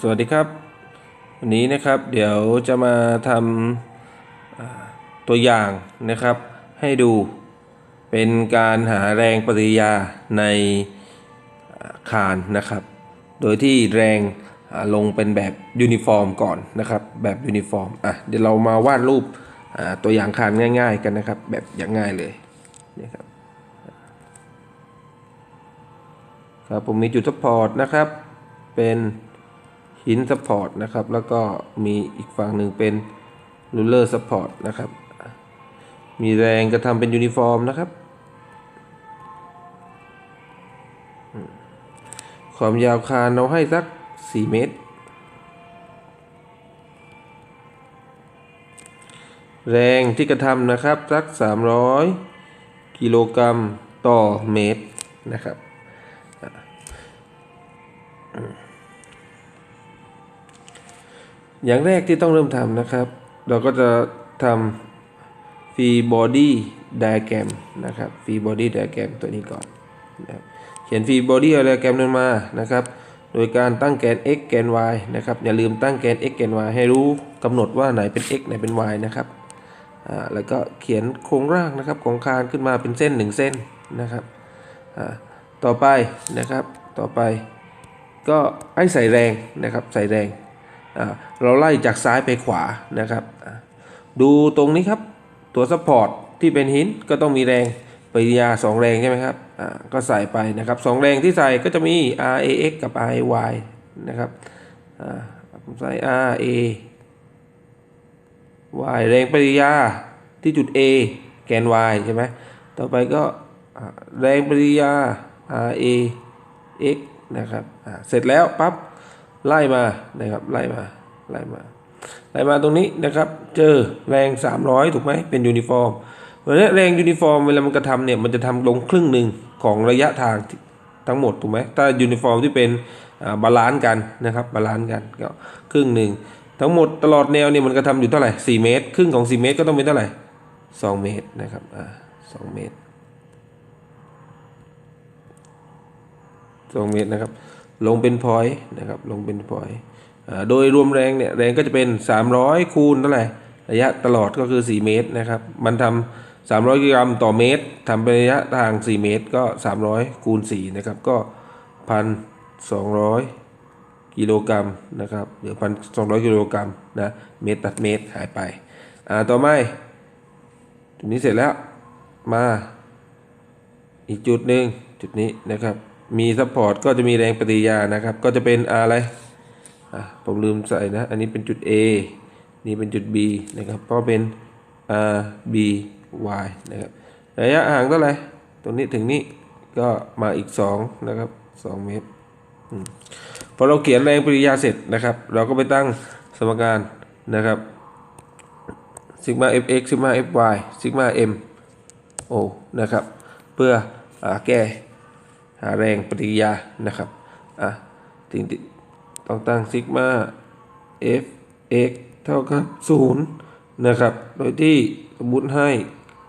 สวัสดีครับ วันนี้นะครับเดี๋ยวจะมาทำตัวอย่างนะครับ ให้ดูเป็นการหาแรงปฏิยาในคานนะครับ โดยที่แรงลงเป็นแบบยูนิฟอร์มก่อนนะครับ แบบยูนิฟอร์มอะเดี๋ยวเรามาวาดรูปตัวอย่างคานง่าย ๆ กันนะครับ แบบอย่างง่ายเลยนี่ครับครับผมมีจุดซัพพอร์ตนะครับ เป็น หินซัพพอร์ตนะครับ แล้วก็มีอีกฝั่งหนึ่งเป็นรูเลอร์ซัพพอร์ตนะครับ มีแรงกระทำเป็นยูนิฟอร์มนะครับ ความยาวคานเราให้สัก 4 เมตร แรงที่กระทำนะครับ สัก 300 กิโลกรัมต่อเมตรนะครับ อย่างแรกที่ต้องเริ่มทำนะครับ เราก็จะทำฟรีบอดี้ไดอะแกรมนะครับฟรีบอดี้ไดอะแกรมตัวนี้ก่อนนะเขียนฟรีบอดี้ไดอะแกรมนั้นมานะครับ โดยการตั้งแกน x แกน y นะครับ อย่าลืมตั้งแกน x แกน y ให้รู้กำหนดว่าไหนเป็น x ไหนเป็น y นะครับแล้วก็เขียนโครงร่างนะครับของคานขึ้นมาเป็นเส้นหนึ่งเส้นนะครับต่อไปนะครับ ต่อไปก็ให้ใส่แรงนะครับ ใส่แรง เราไล่จากซ้ายไปขวานะครับ ดูตรงนี้ครับ ตัวซัพพอร์ตที่เป็นหินก็ต้องมีแรงปริยาสองแรงใช่ไหมครับก็ใส่ไปนะครับสองแรงที่ใส่ก็จะมี RAX กับ RAY นะครับผมใส่ RA y แรงปริยาที่จุด A แกน y ใช่ไหมต่อไปก็แรงปริยา RA x นะครับเสร็จแล้วปั๊บ ไล่มานะครับไล่มาไล่มาไล่มาตรงนี้นะครับ เจอแรง 300 ถูกไหมเป็นยูนิฟอร์มเพราะนั้นแรงยูนิฟอร์มเวลามันกระทำเนี่ยมันจะทำลงครึ่งหนึ่งของระยะทางทั้งหมดถูกไหมถ้ายูนิฟอร์มที่เป็นบาลานซ์กันนะครับบาลานซ์กันก็ครึ่งหนึ่งทั้งหมดตลอดแนวเนี่ยมันกระทำอยู่เท่าไหร่4เมตร ครึ่งของ 4 เมตรก็ต้องเป็นเท่าไหร่ 2 เมตรนะครับอ่า2เมตรสองเมตรนะครับ ลงเป็นพอยต์นะครับลงเป็นพอยต์โดยรวมแรงเนี่ยแรงก็จะเป็น 300 คูณเท่าไหร่ระยะตลอดก็คือ 4 เมตรนะครับมันทำ300 กิโลกรัมต่อเมตรทำเป็นระยะทาง 4 เมตรก็ 300 คูณ 4 นะครับก็ 1,200 กิโลกรัมนะครับหรือ 1,200 กิโลกรัมนะเมตรตัดเมตรหายไปอ่าต่อมาจุดนี้เสร็จแล้วมาอีกจุดหนึ่งจุดนี้นะครับ มีซัพพอร์ตก็จะมีแรงปฏิยานะครับ ก็จะเป็นอะไรอะผมลืมใส่นะ อันนี้เป็นจุด A นี่เป็นจุด B นะครับ เพราะเป็น R B Y นะครับระยะห่างเท่าไหร่ตรงนี้ถึงนี้ก็มาอีก 2 นะครับ 2 เมตรพอเราเขียนแรงปฏิกิริยาเสร็จนะครับ เราก็ไปตั้งสมการนะครับซิกมา fx ซิกมา fy ซิกมา m o นะครับ เพื่ออแก้ หาแรงปฏิกิริยานะครับอะถึงต้องตั้งซิกมา f x เท่ากับ0นะครับ โดยที่สมมติให้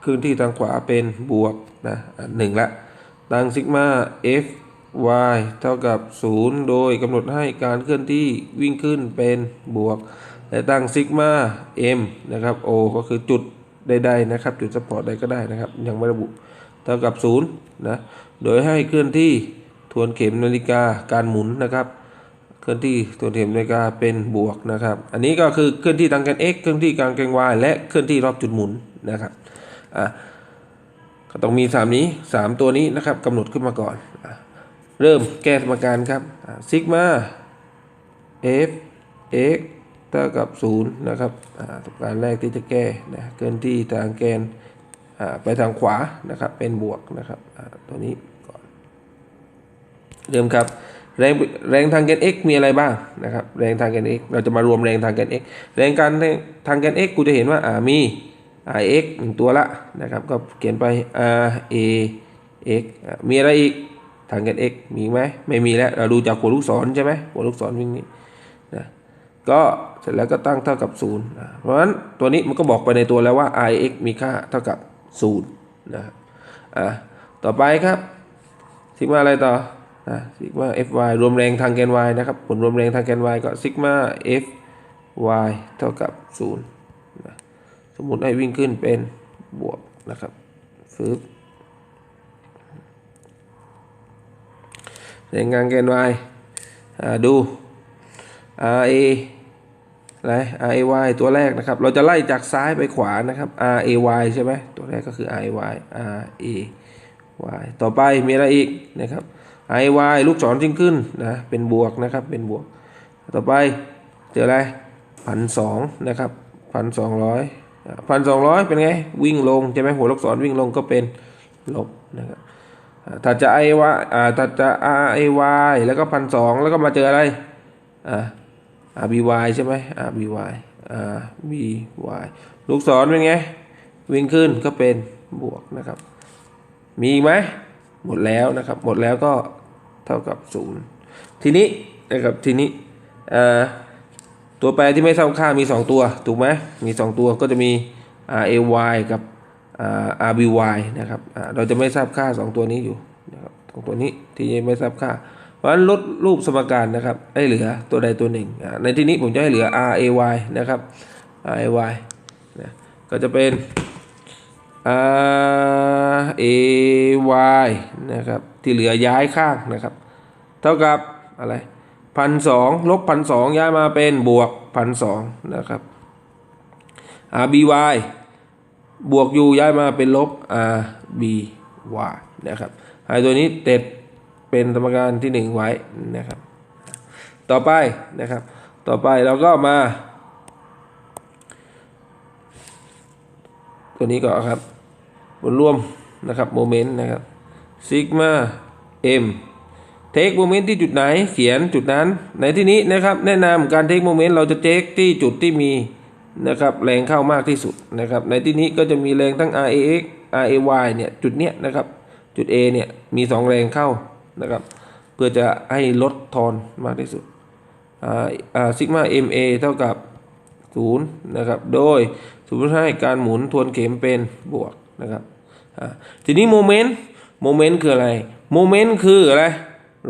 คลื่นที่ทางขวาเป็นบวกนะอะหนึ่งละตั้งซิกมา f y เท่ากับ 0 โดยกำหนดให้การเคลื่อนที่วิ่งขึ้นเป็นบวก และตั้งซิกมา m นะครับ o ก็คือจุดใดๆนะครับ จุดสปอร์ตใดก็ได้นะครับ ยังไม่ระบุ เท่ากับ0นะ โดยให้เคลื่อนที่ทวนเข็มนาฬิกาการหมุนนะครับ เคลื่อนที่ทวนเข็มนาฬิกาเป็นบวกนะครับ อันนี้ก็คือเคลื่อนที่ทางแกน x เคลื่อนที่ทางแกน y และเคลื่อนที่รอบจุดหมุนนะครับอะก็ต้องมี 3 นี้ 3 ตัวนี้นะครับกำหนดขึ้นมาก่อน เริ่มแก้สมการครับซิกมา f x เท่ากับ 0 นะครับสมการแรกที่จะแก้นะเคลื่อนที่ทางแกนไปทางขวานะครับเป็นบวกนะครับตัวนี้ เริ่มครับแรงแรงทางแกน x มีอะไรบ้างนะครับแรงทางแกน x เราจะมารวมแรงทางแกน x แรงการทางแกน x กูจะเห็นว่าอ่ามี r x หนึ่งตัวละนะครับก็เขียนไป r a x มีอะไรอีกทางแกน x มีไหมไม่มีแล้วเราดูจากหัวลูกศรใช่ไหมหัวลูกศรวิ่งนี้นะก็เสร็จแล้วก็ตั้งเท่ากับ0นะเพราะฉะนั้นตัวนี้มันก็บอกไปในตัวแล้วว่า i x มีค่าเท่ากับ0นะอะต่อไปครับซิกมาอะไรต่อ นะซิกมา Fy รวมแรงทางแกน y นะครับ ผลรวมแรงทางแกน y ก็ซิกมา Fy เท่ากับ0นะสมมุติให้วิ่งขึ้นเป็นบวกนะครับฟึบแรงงานแกน y อ่าดู r a อะไร r a y ตัวแรกนะครับ เราจะไล่จากซ้ายไปขวานะครับ r a y ใช่ไหมตัวแรกก็คือ r a y r a y ต่อไปมีอะไรอีกนะครับ r a y ลูกศรจิ้งขึ้นนะเป็นบวกนะครับเป็นบวก ต่อไปเจออะไรพันสองนะครับพันสองร้อยพันสองร้อยเป็นไง วิ่งลงใช่ไหมหัวลูกศรวิ่งลงก็เป็นลบนะครับถ้าจะ i y อ่าถ้าจะ r a y แล้วก็พันสองแล้วก็มาเจออะไรอ่า r b y ใช่ไหม r b y r b y ลูกศรเป็นไง วิ่งขึ้นก็เป็นบวกนะครับ มีอีกไหมหมดแล้วนะครับ หมดแล้วก็ เท่ากับศูนย์ทีนี้นะครับทีนี้ตัวแปรที่ไม่เท่าค่ามี 2 ตัวถูกไหมมี 2 ตัวก็จะมี r a y กับ r b y นะครับเราจะไม่ทราบค่า 2 ตัวนี้อยู่นะครับสองตัวนี้ที่ยังไม่ทราบค่า เพราะฉะนั้นลดรูปสมการนะครับให้เหลือตัวใดตัวหนึ่ง ในที่นี้ผมจะให้เหลือ r a y นะครับ r a y นะก็จะเป็น r a y นะครับ ที่เหลือย้ายข้างนะครับ เท่ากับอะไรพันสองลบพันสองย้ายมาเป็นบวกพันสองนะครับ r b y บวก u ย้ายมาเป็นลบ r b y นะครับให้ตัวนี้เต็ดเป็นสมการที่หนึ่งไว้นะครับ ต่อไปนะครับ ต่อไปเราก็มา ตัวนี้ก่อนครับบนรวมนะครับโมเมนต์นะครับ ซิกมาเอ็มเทคโมเมนต์ที่จุดไหนเขียนจุดนั้น ในที่นี้นะครับ แนะนำการเทคโมเมนต์เราจะเทคที่จุดที่มีนะครับแรงเข้ามากที่สุดนะครับ ในที่นี้ก็จะมีแรงทั้ง RAX RAY เนี่ยจุดเนี้ยนะครับ จุด A เนี่ยมี 2 แรงเข้านะครับ เพื่อจะให้ลดทอนมากที่สุดซิกมา MA เท่ากับศูนย์นะครับ โดยสมมติให้การหมุนทวนเข็มเป็นบวกนะครับอ่าทีนี้โมเมนต์ โมเมนต์คืออะไรโมเมนต์คืออะไร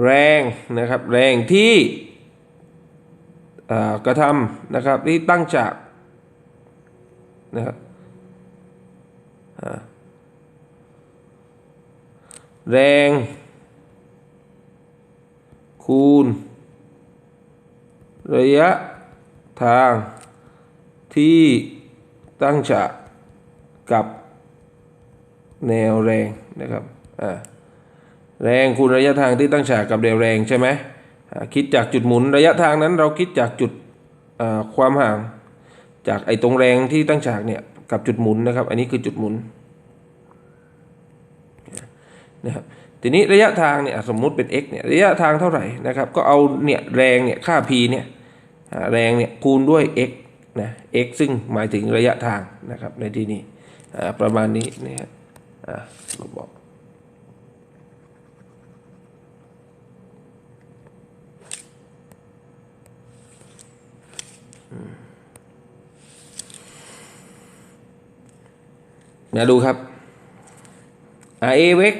แรงนะครับ แรงที่กระทำนะครับที่ตั้งจากนะครับแรง คูณ ระยะทางที่ตั้งฉากกับแนวแรงนะครับ แรงคูณระยะทางที่ตั้งฉากกับแนวแรงใช่ไหมคิดจากจุดหมุนระยะทางนั้นเราคิดจากจุดความห่าง จากไอ้ตรงแรงที่ตั้งฉากเนี่ยกับจุดหมุนนะครับ อันนี้คือจุดหมุนนะครับทีนี้ระยะทางเนี่ยสมมุติเป็น x เนี่ยระยะทางเท่าไหร่นะครับ ก็เอาเนี่ยแรงเนี่ยค่า p เนี่ยแรงเนี่ยคูณด้วย x นะ x ซึ่งหมายถึงระยะทางนะครับในที่นี้ประมาณนี้นะครับเราบอก มนะดูครับ r a x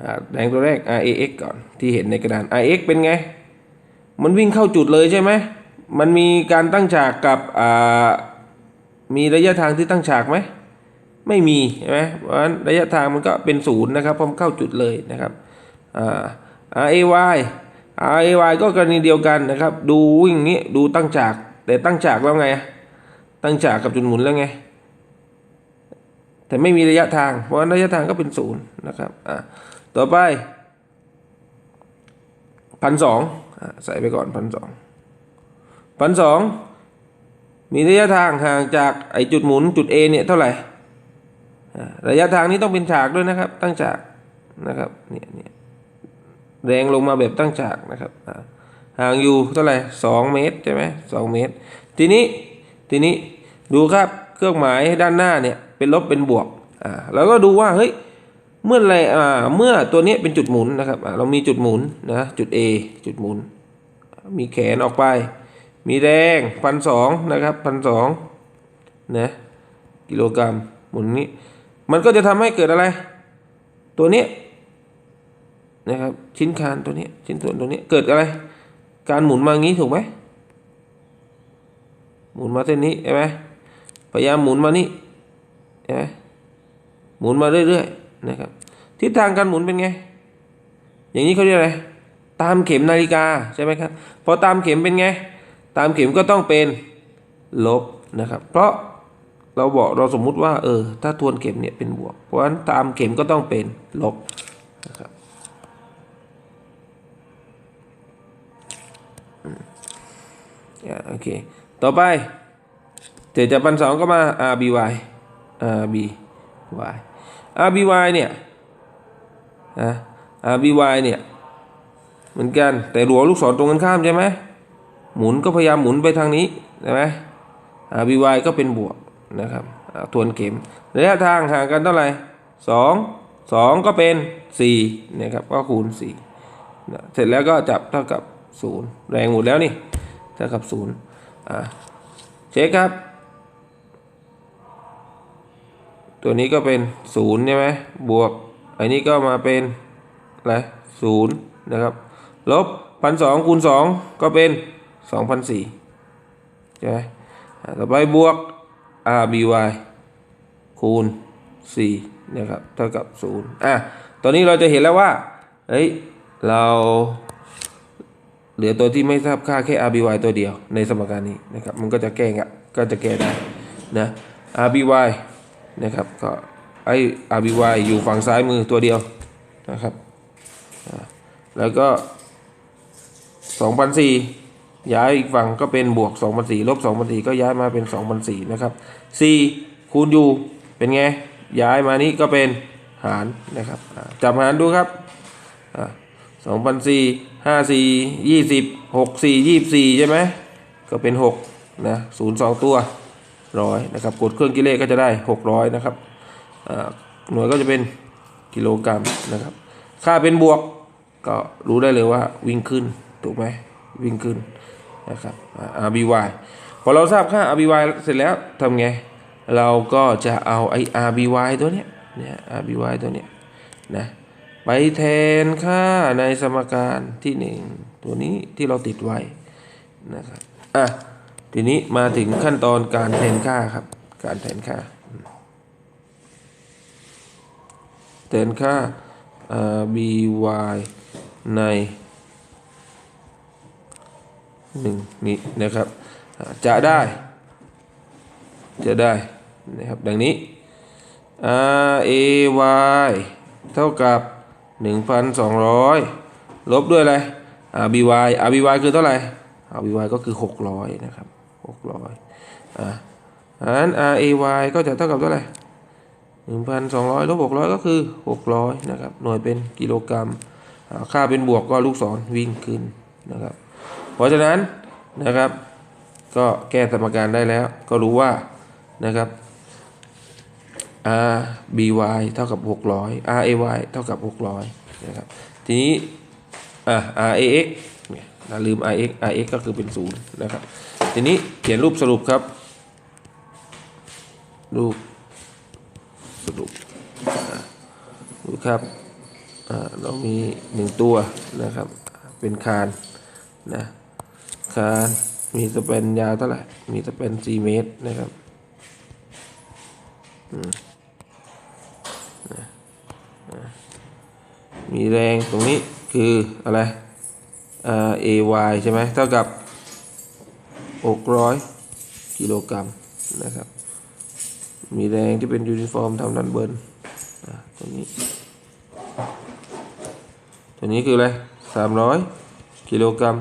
อ่าแรงตัวแรก r a x ก่อนที่เห็นในกระดาน r x เป็นไง มันวิ่งเข้าจุดเลยใช่ไหม มันมีการตั้งฉากกับอ่ามีระยะทางที่ตั้งฉากไหม ไม่มีใช่ไหมเพราะฉะนั้นระยะทางมันก็เป็นศูนย์นะครับพราะมันเข้าจุดเลยนะครับ อ่า r a y r a y ก็กรณีเดียวกันนะครับ ดูวิ่งนี้ดูตั้งฉาก แต่ตั้งฉากแล้วไง ตั้งฉากกับจุดหมุนแล้วไง แต่ไม่มีระยะทาง เพราะระยะทางก็เป็นศูนย์นะครับอ่าต่อไปพันสองใส่ไปก่อนพันสองพันสองมีระยะทางห่างจากไอจุดหมุนจุด A เนี่ยเท่าไหร่ระยะทางนี้ต้องเป็นฉากด้วยนะครับ ตั้งฉากนะครับเนี่ยเนี่ย แรงลงมาแบบตั้งฉากนะครับห่างอยู่เท่าไหร่สองเมตรใช่ไหมสองเมตร ทีนี้ทีนี้ดูครับเครื่องหมายด้านหน้าเนี่ยเป็นลบเป็นบวกอ่าแล้วก็ดูว่าเฮ้ยเมื่อไรอ่าเมื่อตัวนี้เป็นจุดหมุนนะครับอ่าเรามีจุดหมุนนะจุด A จุดหมุน มีแขนออกไป มีแรงพันสองนะครับพันสองนะกิโลกรัมหมุนนี้ มันก็จะทำให้เกิดอะไร ตัวนี้ นะครับ ชิ้นคานตัวนี้ชิ้นส่วนตัวนี้เกิดอะไร การหมุนมางี้ถูกไหมหมุนมาเส้นนี้ใช่ไหมพยายามหมุนมานี่ใช่ไหมหมุนมาเรื่อยๆนะครับทิศทางการหมุนเป็นไง อย่างนี้เขาเรียกอะไร ตามเข็มนาฬิกาใช่ไหมครับพอตามเข็มเป็นไง ตามเข็มก็ต้องเป็นลบนะครับ เพราะเราบอกเราสมมุติว่าเออถ้าทวนเข็มเนี่ยเป็นบวก เพราะฉะนั้นตามเข็มก็ต้องเป็นลบนะครับอืม อ่าโอเค ต่อไปเจ็ดจากพันสองก็มา r b y r b y r b y เนี่ยนะ r b y เนี่ยเหมือนกัน แต่หัวลูกศรตรงกันข้ามใช่ไหมหมุนก็พยายามหมุนไปทางนี้ใช่ไหม r b y ก็เป็นบวกนะครับทวนเข็มระยะทางห่างกันเท่าไหร่สองสองก็เป็นสี่นะครับก็คูณสี่เสร็จแล้วก็จับเท่ากับศูนย์แรงหมดแล้วนี่ เท่ากับศูนย์อ่าเช็คครับ ตัวนี้ก็เป็นศูนย์ใช่ไหมบวก อันนี้ก็มาเป็นอะไรศูนย์นะครับลบพันสองคูณสองก็เป็นสองพันสี่ใช่ไหมต่อไปบวก r b y คูณ4นะครับเท่ากับ0อะตอนนี้เราจะเห็นแล้วว่าเฮ้ยเรา เหลือตัวที่ไม่ทราบค่าแค่ r b y ตัวเดียวในสมการนี้นะครับ มันก็จะแก้งะก็จะแก้ได้นะ r b y นะครับก็ไอ้ r b y อยู่ฝั่งซ้ายมือตัวเดียวนะครับแล้วก็ 2,004 ย้ายอีกฝั่งก็เป็นบวก 2,004ลบ2,004 ก็ย้ายมาเป็น 2,004 นะครับ4คูณอยู่เป็นไง ย้ายมานี้ก็เป็นหารนะครับจับหารดูครับ อ่า2,004 54 20 64 24ใช่ไหมก็เป็น6นะ0 2ตัวร้อยนะครับกดเครื่องกิเลสก็จะได้600นะครับหน่วยก็จะเป็นกิโลกรัมนะครับ ค่าเป็นบวกก็รู้ได้เลยว่าวิ่งขึ้นถูกไหมวิ่งขึ้นนะครับ RBY พอเราทราบค่า RBY เสร็จแล้วทำไง เราก็จะเอาไอ้ RBY ตัวเนี้ยเนี่ย RBY ตัวเนี้ยนะ ไปแทนค่าในสมการที่หนึ่งตัวนี้ที่เราติดไว้นะครับอะทีนี้มาถึงขั้นตอนการแทนค่าครับ การแทนค่า แทนค่า by ในหนึ่งนี้นะครับ จะได้ จะได้นะครับ ดังนี้ R A Y เท่ากับ 1,200 ลบด้วยอะไร R B Y R B Y คือเท่าไหร่ R B Y ก็คือ 600 นะครับ 600อ่าอันนั้น R A Y ก็จะเท่ากับเท่าไหร่ 1,200 ลบ 600 ก็คือ 600 นะครับ หน่วยเป็นกิโลกรัม ค่าเป็นบวกก็ลูกศรวิ่งขึ้นนะครับ เพราะฉะนั้นนะครับ ก็แก้สมการได้แล้ว ก็รู้ว่านะครับ r b y เท่ากับ 600 r a y เท่ากับ 600นะครับทีนี้อะ r a x เนี่ยเราลืม r x r x ก็คือเป็น0นะครับทีนี้เขียนรูปสรุปครับ รูปสรุปดูครับอ่าเรามีหนึ่งตัวนะครับ เป็นคานนะคานมีสเปนยาวเท่าไหร่ มีสเปน4เมตรนะครับ อืมนะนะ มีแรงตรงนี้คืออะไรอ่า AY ใช่ไหมเท่ากับ 600 กิโลกรัมนะครับ มีแรงที่เป็นยูนิฟอร์มทำด้านบนอะตรงนี้ ตัวนี้คืออะไร 300 กิโลกรัม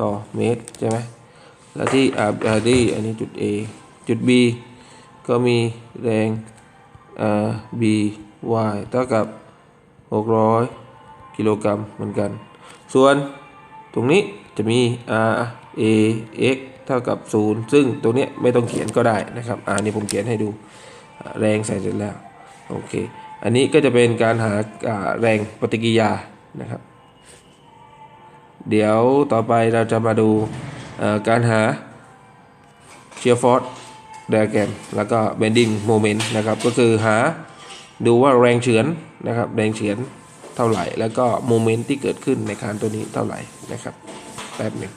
ต่อเมตรใช่ไหมแล้วที่อาร์ดีอันนี้จุด A จุด B ก็มีแรง R B Y เท่ากับ 600 กิโลกรัมเหมือนกัน ส่วนตรงนี้จะมี R A X เท่ากับ 0 ซึ่งตรงนี้ไม่ต้องเขียนก็ได้นะครับอ่านี่ผมเขียนให้ดูแรงใส่เสร็จแล้วโอเคอันนี้ก็จะเป็นการหาแรงปฏิกิริยานะครับ เดี๋ยวต่อไปเราจะมาดูการหาเชียร์ฟอร์ e ไดอะแกรมแล้วก็เบนดิ้งโมเมนต์นะครับ ก็คือหาดูว่าแรงเฉือนนะครับ แรงเฉือน เท่าไหร่ แล้วก็โมเมนต์ที่เกิดขึ้นในคานตัวนี้เท่าไหร่นะครับแป๊บหนึ่ง